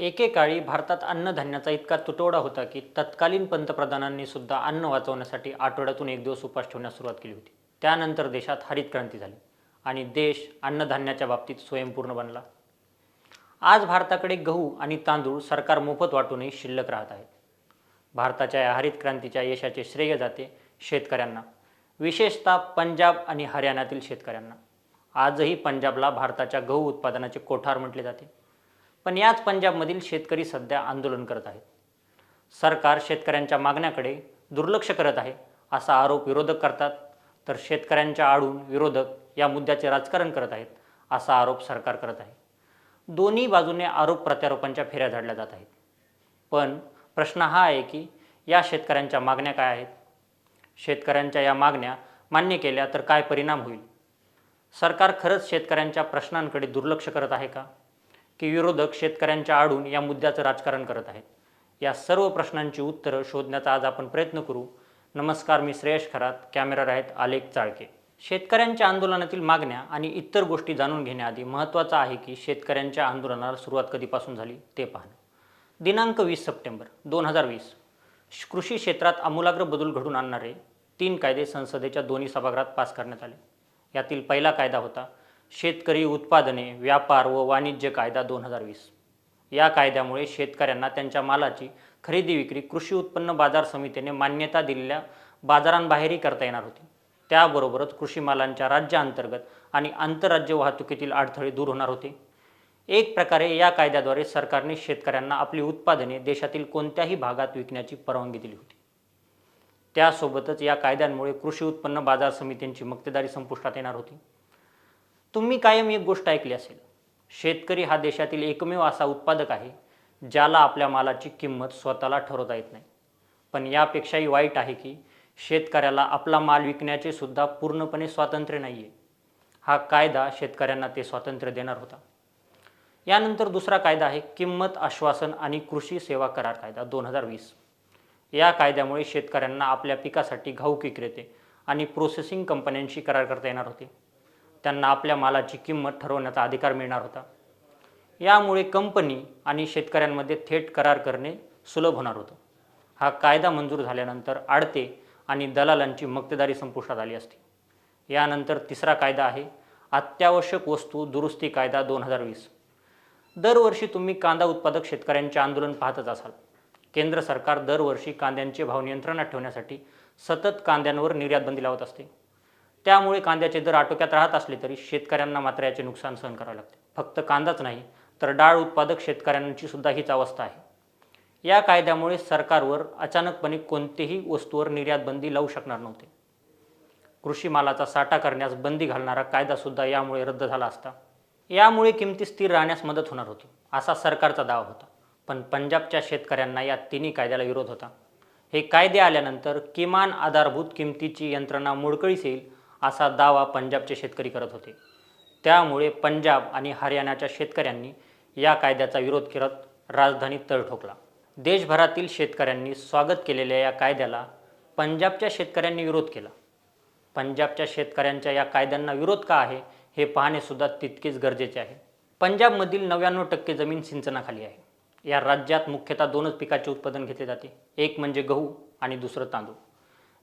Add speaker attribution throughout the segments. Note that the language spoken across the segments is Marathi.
Speaker 1: एकेकाळी भारतात अन्नधान्याचा इतका तुटवडा होता की तत्कालीन पंतप्रधानांनी सुद्धा अन्न वाचवण्यासाठी आठवड्यातून एक दिवस उपास ठेवण्यास सुरुवात केली होती. त्यानंतर देशात हरित क्रांती झाली आणि देश अन्नधान्याच्या बाबतीत स्वयंपूर्ण बनला. आज भारताकडे गहू आणि तांदूळ सरकार मोफत वाटूनही शिल्लक राहत आहेत भारताच्या या हरित क्रांतीच्या यशाचे श्रेय जाते शेतकऱ्यांना विशेषतः पंजाब आणि हरियाणातील शेतकऱ्यांना. आजही पंजाबला भारताच्या गहू उत्पादनाचे कोठार म्हटले जाते. पण याच पंजाबमधील शेतकरी सध्या आंदोलन करत आहेत. सरकार शेतकऱ्यांच्या मागण्याकडे दुर्लक्ष करत आहे असा आरोप विरोधक करतात. तर शेतकऱ्यांच्या आडून विरोधक या मुद्द्याचे राजकारण करत आहेत असा आरोप सरकार करत आहे. दोन्ही बाजूने आरोप प्रत्यारोपांच्या फेऱ्या झाडल्या जात आहेत. पण प्रश्न हा आहे की या शेतकऱ्यांच्या मागण्या काय आहेत? शेतकऱ्यांच्या या मागण्या मान्य केल्या तर काय परिणाम होईल? सरकार खरंच शेतकऱ्यांच्या प्रश्नांकडे दुर्लक्ष करत आहे का? की विरोधक शेतकऱ्यांच्या आडून या मुद्द्याचं राजकारण करत आहेत. या सर्व प्रश्नांची उत्तरं शोधण्याचा आज आपण प्रयत्न करू. नमस्कार मी श्रेयश खरात. कॅमेरा आहेत आलेख चाळके. शेतकऱ्यांच्या आंदोलनातील मागण्या आणि इतर गोष्टी जाणून घेण्याआधी महत्त्वाचं आहे की शेतकऱ्यांच्या आंदोलनाला सुरुवात कधीपासून झाली ते पाहणं. दिनांक वीस सप्टेंबर दोन हजार वीस. कृषी क्षेत्रात आमूलाग्र बदल घडून आणणारे तीन कायदे संसदेच्या दोन्ही सभागृहात पास करण्यात आले. यातील पहिला कायदा होता शेतकरी उत्पादने व्यापार व वाणिज्य कायदा दोन हजार वीस. या कायद्यामुळे शेतकऱ्यांना त्यांच्या मालाची खरेदी विक्री कृषी उत्पन्न बाजार समितीने मान्यता दिलेल्या बाजारांबाहेरही करता येणार होती. त्याबरोबरच कृषी मालांच्या राज्याअंतर्गत आणि आंतरराज्य वाहतुकीतील अडथळे दूर होणार होते. एक प्रकारे या कायद्याद्वारे सरकारने शेतकऱ्यांना आपली उत्पादने देशातील कोणत्याही भागात विकण्याची परवानगी दिली होती. त्यासोबतच या कायद्यांमुळे कृषी उत्पन्न बाजार समित्यांची मक्तेदारी संपुष्टात येणार होती. तुम्ही कायम एक गोष्ट ऐकली असेल. शेतकरी हा देशातील एकमेव असा उत्पादक आहे ज्याला आपल्या मालाची किंमत स्वतःला ठरवता येत नाही. पण यापेक्षाही वाईट आहे की शेतकऱ्याला आपला माल विकण्याचे सुद्धा पूर्णपणे स्वातंत्र्य नाही आहे हा कायदा शेतकऱ्यांना ते स्वातंत्र्य देणार होता. यानंतर दुसरा कायदा आहे किंमत आश्वासन आणि कृषी सेवा करार कायदा दोन हजार वीस. या कायद्यामुळे शेतकऱ्यांना आपल्या पिकासाठी घाऊक विक्रेते आणि प्रोसेसिंग कंपन्यांशी करार करता येणार होते. त्यांना आपल्या मालाची किंमत ठरवण्याचा अधिकार मिळणार होता. यामुळे कंपनी आणि शेतकऱ्यांमध्ये थेट करार करणे सुलभ होणार होतं. हा कायदा मंजूर झाल्यानंतर आडते आणि दलालांची मक्तेदारी संपुष्टात आली असती. यानंतर तिसरा कायदा आहे अत्यावश्यक वस्तू दुरुस्ती कायदा दोन हजार वीस. दरवर्षी तुम्ही कांदा उत्पादक शेतकऱ्यांचे आंदोलन पाहतच असाल. केंद्र सरकार दरवर्षी कांद्यांचे भाव नियंत्रणात ठेवण्यासाठी सतत कांद्यांवर निर्यात बंदी लावत असते. त्यामुळे कांद्याचे दर आटोक्यात राहत असले तरी शेतकऱ्यांना मात्र याचे नुकसान सहन करावे लागते. फक्त कांदाच नाही तर डाळ उत्पादक शेतकऱ्यांची सुद्धा हीच अवस्था आहे. या कायद्यामुळे सरकारवर अचानकपणे कोणतेही वस्तूवर निर्यात बंदी लावू शकणार नव्हते. कृषी मालाचा साठा करण्यास बंदी घालणारा कायदासुद्धा यामुळे रद्द झाला असता. यामुळे किमती स्थिर राहण्यास मदत होणार होती असा सरकारचा दावा होता. पण पंजाबच्या शेतकऱ्यांना या तिन्ही कायद्याला विरोध होता. हे कायदे आल्यानंतर किमान आधारभूत किमतीची यंत्रणा मोडकळीस येईल असा दावा पंजाबचे शेतकरी करत होते. त्यामुळे पंजाब आणि हरियाणाच्या शेतकऱ्यांनी या कायद्याचा विरोध करत राजधानीत तळ ठोकला. देशभरातील शेतकऱ्यांनी स्वागत केलेल्या या कायद्याला पंजाबच्या शेतकऱ्यांनी विरोध केला. पंजाबच्या शेतकऱ्यांच्या या कायद्यांना विरोध का आहे हे पाहणेसुद्धा तितकेच गरजेचे आहे. पंजाबमधील नव्याण्णव टक्के जमीन सिंचनाखाली आहे. या राज्यात मुख्यतः दोनच पिकाचे उत्पादन घेतले जाते. एक म्हणजे गहू आणि दुसरं तांदूळ.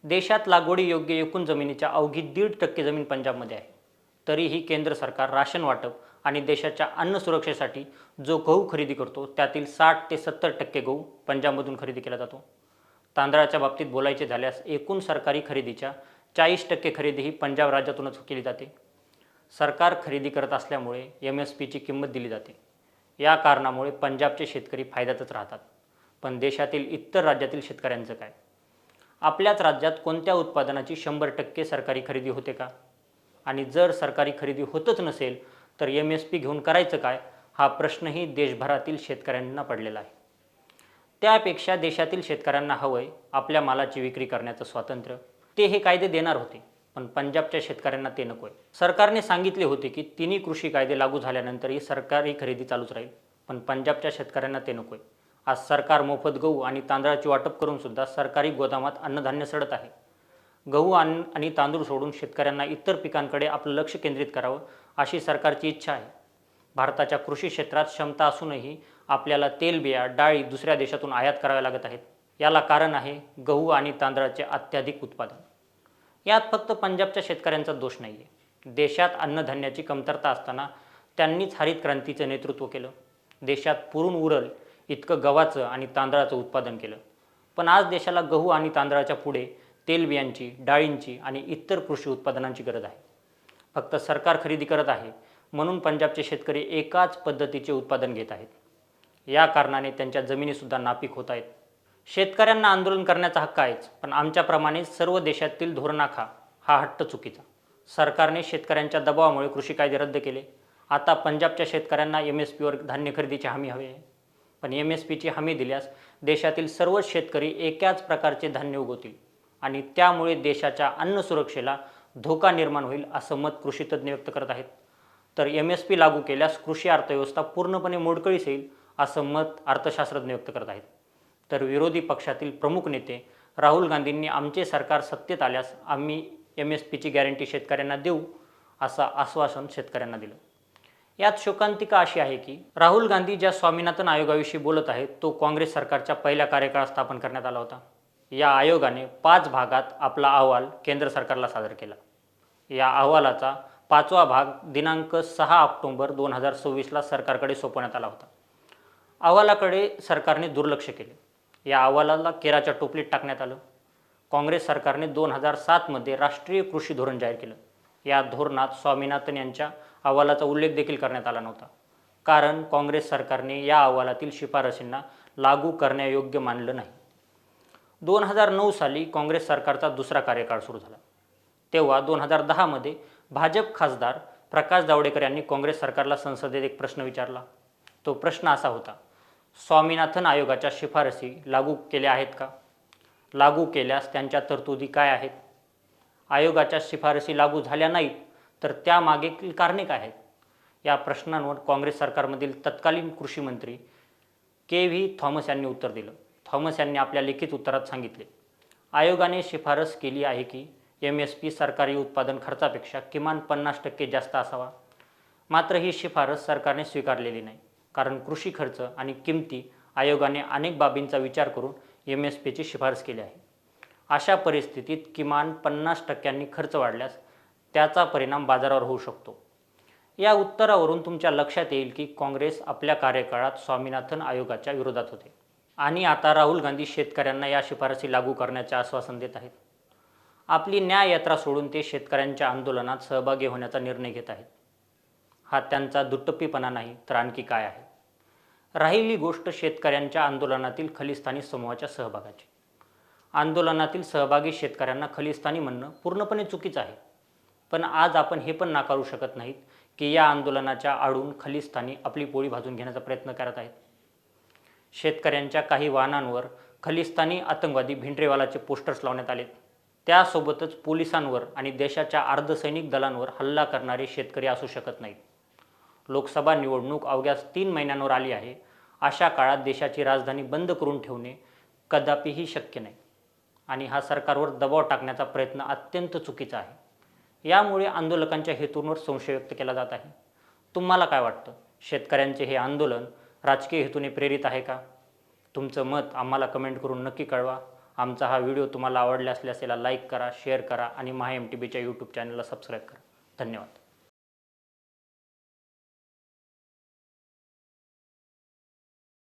Speaker 1: देशात लागवडी योग्य एकूण जमिनीच्या अवघी दीड टक्के जमीन पंजाबमध्ये आहे. तरीही केंद्र सरकार राशन वाटप आणि देशाच्या अन्न सुरक्षेसाठी जो गहू खरेदी करतो त्यातील साठ ते सत्तर टक्के गहू पंजाबमधून खरेदी केला जातो. तांदळाच्या बाबतीत बोलायचे झाल्यास एकूण सरकारी खरेदीच्या चाळीस टक्के खरेदी ही पंजाब राज्यातूनच केली जाते. सरकार खरेदी करत असल्यामुळे एम एस पीची किंमत दिली जाते. या कारणामुळे पंजाबचे शेतकरी फायद्यातच राहतात. पण देशातील इतर राज्यातील शेतकऱ्यांचं काय? आपल्याच राज्यात कोणत्या उत्पादनाची शंभर टक्के सरकारी खरेदी होते का? आणि जर सरकारी खरेदी होतच नसेल तर एम एस पी घेऊन करायचं काय? हा प्रश्नही देशभरातील शेतकऱ्यांना पडलेला आहे. त्यापेक्षा देशातील शेतकऱ्यांना हवंय आपल्या मालाची विक्री करण्याचं स्वातंत्र्य. ते हे कायदे देणार होते पण पंजाबच्या शेतकऱ्यांना ते नकोय. सरकारने सांगितले होते की तिन्ही कृषी कायदे लागू झाल्यानंतरही सरकारी खरेदी चालूच राहील पण पंजाबच्या शेतकऱ्यांना ते नकोय. आज सरकार मोफत गहू आणि तांदळाची वाटप करून सुद्धा सरकारी गोदामात अन्नधान्य सडत आहे. गहू अन्न आणि तांदूळ सोडून शेतकऱ्यांना इतर पिकांकडे आपलं लक्ष केंद्रित करावं अशी सरकारची इच्छा आहे. भारताच्या कृषी क्षेत्रात क्षमता असूनही आपल्याला तेलबिया डाळी दुसऱ्या देशातून आयात कराव्या लागत आहेत. याला कारण आहे गहू आणि तांदळाचे अत्याधिक उत्पादन. यात फक्त पंजाबच्या शेतकऱ्यांचा दोष नाही आहे देशात अन्नधान्याची कमतरता असताना त्यांनीच हरित क्रांतीचं नेतृत्व केलं. देशात पुरून उरल इतकं गव्हाचं आणि तांदळाचं उत्पादन केलं. पण आज देशाला गहू आणि तांदळाच्या पुढे तेलबियांची डाळींची आणि इतर कृषी उत्पादनांची गरज आहे. फक्त सरकार खरेदी करत आहे म्हणून पंजाबचे शेतकरी एकाच पद्धतीचे उत्पादन घेत आहेत. या कारणाने त्यांच्या जमिनीसुद्धा नापीक होत आहेत. शेतकऱ्यांना आंदोलन करण्याचा हक्क आहेच पण आमच्याप्रमाणे सर्व देशातील धोरणाखा हा हट्ट चुकीचा. सरकारने शेतकऱ्यांच्या दबावामुळे कृषी कायदे रद्द केले. आता पंजाबच्या शेतकऱ्यांना एम एस पीवर धान्य खरेदीची हमी हवी आहे. पण एम एस पीची हमी दिल्यास देशातील सर्वच शेतकरी एकाच प्रकारचे धान्य उगवतील आणि त्यामुळे देशाच्या अन्न सुरक्षेला धोका निर्माण होईल असं मत कृषीतज्ञ व्यक्त करत आहेत. तर एम एस पी लागू केल्यास कृषी अर्थव्यवस्था पूर्णपणे मोडकळीस येईल असं मत अर्थशास्त्रज्ञ व्यक्त करत आहेत. तर विरोधी पक्षातील प्रमुख नेते राहुल गांधींनी आमचे सरकार सत्तेत आल्यास आम्ही एम एस पीची गॅरंटी शेतकऱ्यांना देऊ असं आश्वासन शेतकऱ्यांना दिलं. यात शोकांतिका अशी आहे की राहुल गांधी ज्या स्वामीनाथन आयोगाविषयी बोलत आहेत तो काँग्रेस सरकारच्या पहिल्या कार्यकाळात स्थापन करण्यात आला होता. या आयोगाने पाच भागात आपला अहवाल केंद्र सरकारला सादर केला. या अहवालाचा पाचवा भाग दिनांक सहा ऑक्टोंबर दोन हजार सव्वीसला सरकारकडे सोपवण्यात आला होता. अहवालाकडे सरकारने दुर्लक्ष केले. या अहवालाला केराच्या टोपलीत टाकण्यात आलं. काँग्रेस सरकारने दोन हजार सातमध्ये राष्ट्रीय कृषी धोरण जाहीर केलं. या धोरणात स्वामीनाथन यांच्या अहवालाचा उल्लेख देखील करण्यात आला नव्हता. कारण काँग्रेस सरकारने या अहवालातील शिफारसींना लागू करण्यायोग्य मानलं नाही. दोन हजार नऊ साली काँग्रेस सरकारचा दुसरा कार्यकाळ सुरू झाला. तेव्हा दोन हजार दहामध्ये भाजप खासदार प्रकाश जावडेकर यांनी काँग्रेस सरकारला संसदेत एक प्रश्न विचारला. तो प्रश्न असा होता स्वामीनाथन आयोगाच्या शिफारसी लागू केल्या आहेत का? लागू केल्यास त्यांच्या तरतुदी काय आहेत? आयोगाच्या शिफारसी लागू झाल्या नाहीत तर त्यामागील कारणे काय आहेत? या प्रश्नांवर काँग्रेस सरकारमधील तत्कालीन कृषी मंत्री के व्ही थॉमस यांनी उत्तर दिलं. थॉमस यांनी आपल्या लिखित उत्तरात सांगितले आयोगाने शिफारस केली आहे की एम एस पी सरकारी उत्पादन खर्चापेक्षा किमान पन्नास टक्के जास्त असावा. मात्र ही शिफारस सरकारने स्वीकारलेली नाही. कारण कृषी खर्च आणि किमती आयोगाने अनेक बाबींचा विचार करून एम एस पीची शिफारस केली आहे. अशा परिस्थितीत किमान पन्नास टक्क्यांनी खर्च वाढल्यास त्याचा परिणाम बाजारावर होऊ शकतो. या उत्तरावरून तुमच्या लक्षात येईल की काँग्रेस आपल्या कार्यकाळात स्वामीनाथन आयोगाच्या विरोधात होते. आणि आता राहुल गांधी शेतकऱ्यांना या शिफारसी लागू करण्याचे आश्वासन देत आहेत. आपली न्याय यात्रा सोडून ते शेतकऱ्यांच्या आंदोलनात सहभागी होण्याचा निर्णय घेत आहेत. हा त्यांचा दुट्टप्पीपणा नाही तर आणखी काय आहे? राहिली गोष्ट शेतकऱ्यांच्या आंदोलनातील खलिस्तानी समूहाच्या सहभागाची. आंदोलनातील सहभागी शेतकऱ्यांना खलिस्तानी म्हणणं पूर्णपणे चुकीचं आहे. पण आज आपण हे पण नाकारू शकत नाहीत की या आंदोलनाच्या आडून खलिस्तानी आपली पोळी भाजून घेण्याचा प्रयत्न करत आहेत. शेतकऱ्यांच्या काही वाहनांवर खलिस्तानी आतंकवादी भिंडरेवालाचे पोस्टर्स लावण्यात आलेत. त्यासोबतच पोलिसांवर आणि देशाच्या अर्धसैनिक दलांवर हल्ला करणारे शेतकरी असू शकत नाहीत. लोकसभा निवडणूक अवघ्या तीन महिन्यांवर आली आहे. अशा काळात देशाची राजधानी बंद करून ठेवणे कदापिही शक्य नाही. आणि हा सरकारवर दबाव टाकण्याचा प्रयत्न अत्यंत चुकीचा आहे. यामुळे आंदोलकांच्या हेतूंवर संशय व्यक्त केला जात आहे. तुम्हाला काय वाटतं? शेतकऱ्यांचे हे आंदोलन राजकीय हेतूने प्रेरित आहे का? तुमचं मत आम्हाला कमेंट करून नक्की कळवा. आमचा हा व्हिडिओ तुम्हाला आवडला असल्यास याला लाईक करा शेअर करा आणि महा एम टी बीच्या यूट्यूब चॅनलला सबस्क्राईब करा. धन्यवाद.